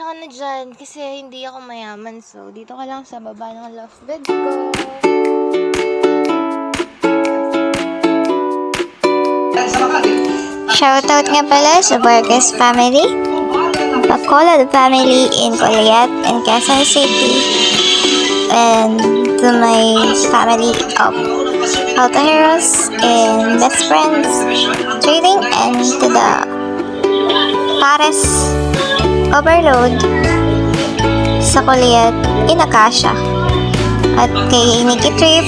pasensya ka na dyan kasi hindi ako mayaman. So, dito ka lang sa baba ng love bed ko. Shoutout nga pala sa Vargas family, Bacolod family in Colayat and Quezon City, and to my family of Auto Heroes and Best Friends Trading, and to the Pares Overload sa Colayat in Acacia. At kay Nikki Trip,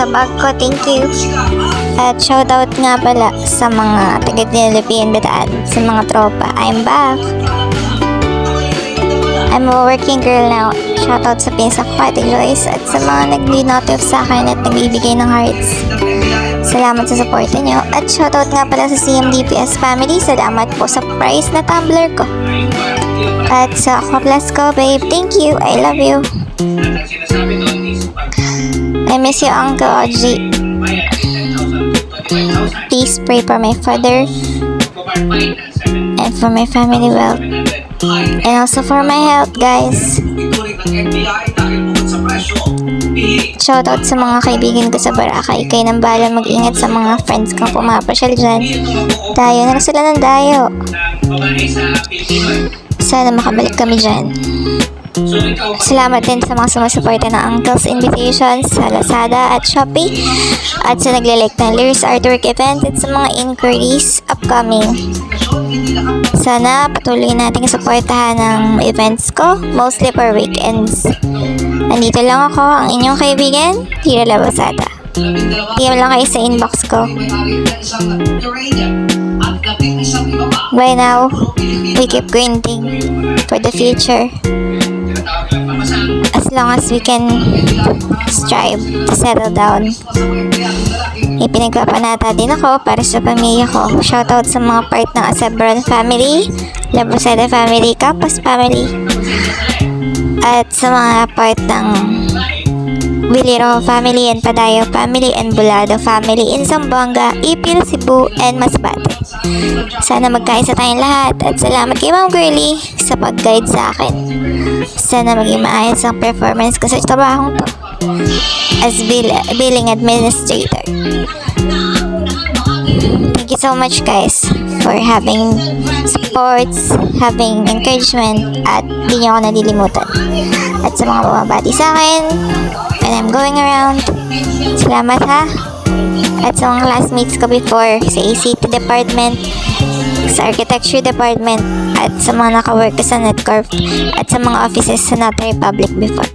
tabag ko, thank you. At shoutout nga pala sa mga taga Philippine Bataan, sa mga tropa. I'm back. I'm a working girl now. Shoutout sa pinsa ko, Ate Joyce, at sa mga nag-notif sa akin at nagbibigay ng hearts. Salamat sa suporta nyo. At shoutout nga pala sa CMDPS family. Salamat po sa prize na tumbler ko. At sa Aquaplas ko, babe, thank you. I love you. I miss you, Uncle Audrey. Please pray for my father and for my family well. And also for my health, guys. Shoutout sa mga kaibigan ko sa Boracay. Kayo nang bala mag-ingat sa mga friends kong pumapasyal dyan. Dayo na sila ng dayo. Sana makabalik kami dyan. Salamat din sa mga sumusuporta ng Uncle's Invitations sa Lazada at Shopee at sa nagle-like ng Lyrics Artwork Event at sa mga inquiries upcoming. Sana patuloy nating suportahan ng events ko, mostly per weekends. Nandito lang ako, ang inyong kaibigan, Tira Labasada. PM lang kayo sa inbox ko. By now, we keep grinding for the future. As long as we can strive to settle down. Ipinagpapanata din ako para sa pamilya ko. Shoutout sa mga part ng Asebron family, Labosada family, Campus family, at sa mga part ng Wiliro family and Padayo family and Bulado family in Zamboanga, Ipil, Cebu, and Masbate. Sana magkaisa tayong lahat at salamat kay Ma'am Girlie sa pag-guide sa akin. Sana maging maayos ang performance ko sa trabahong to as bill billing administrator. Thank you so much guys for having supports, having encouragement at di niyo ako nalilimutan. At sa mga bumabati sa akin when I'm going around, salamat ha. At sa mga classmates ko before sa ACT department, sa architecture department, at sa mga nakawork ko sa NetCorp, at sa mga offices sa Notary Public before.